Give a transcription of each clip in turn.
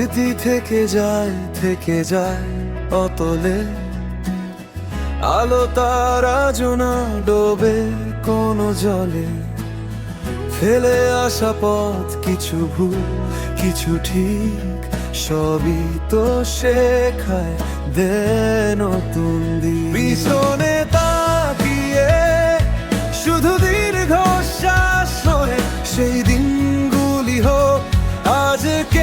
স্মৃতি থেকে যায় থেকে যায় অতলে। আলো তারা জোনা ডোবে কোন জলে। ফেলে আসা পথ কিছু ভুল, কিছু ঠিক, সবই তো শেখায় দে নতুন দিন। পিছনে তাকিয়ে শুধু দীর্ঘ সেই দিনগুলি হোক আজকের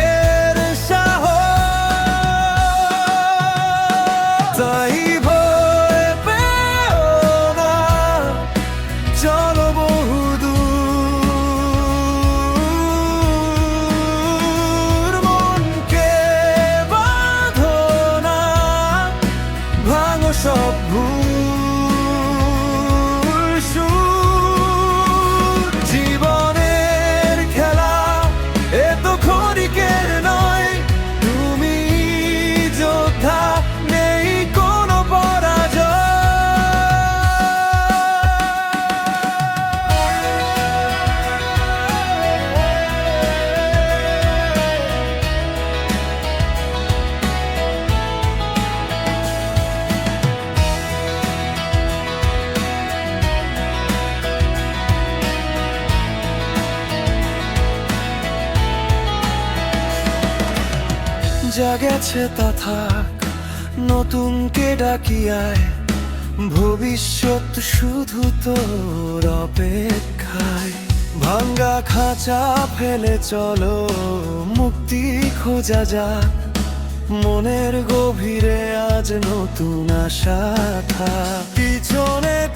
যা গেছে তা থাক নতুনকে ডাকিয়ায়। ভবিষ্যৎ শুধু তোর অপেক্ষায়। ভাঙ্গা খাঁচা ফেলে চলো, মুক্তি খোঁজা যাক। মনের গভীরে আজ নতুন আশা থাক। পিছনে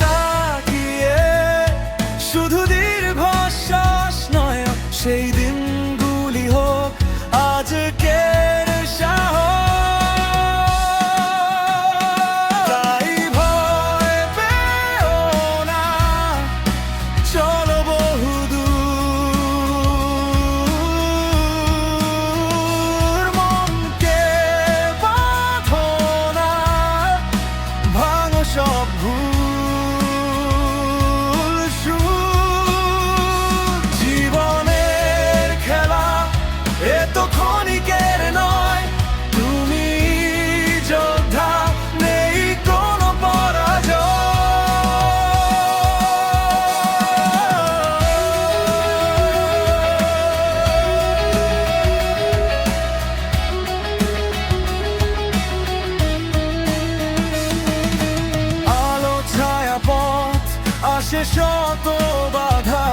শত বাধা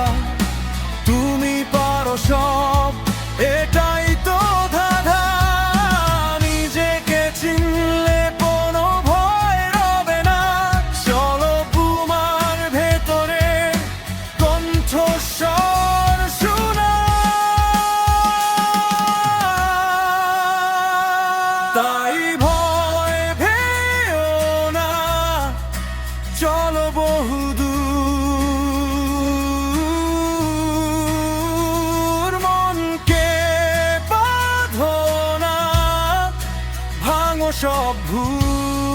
তুমি পারো সব। সব ভুল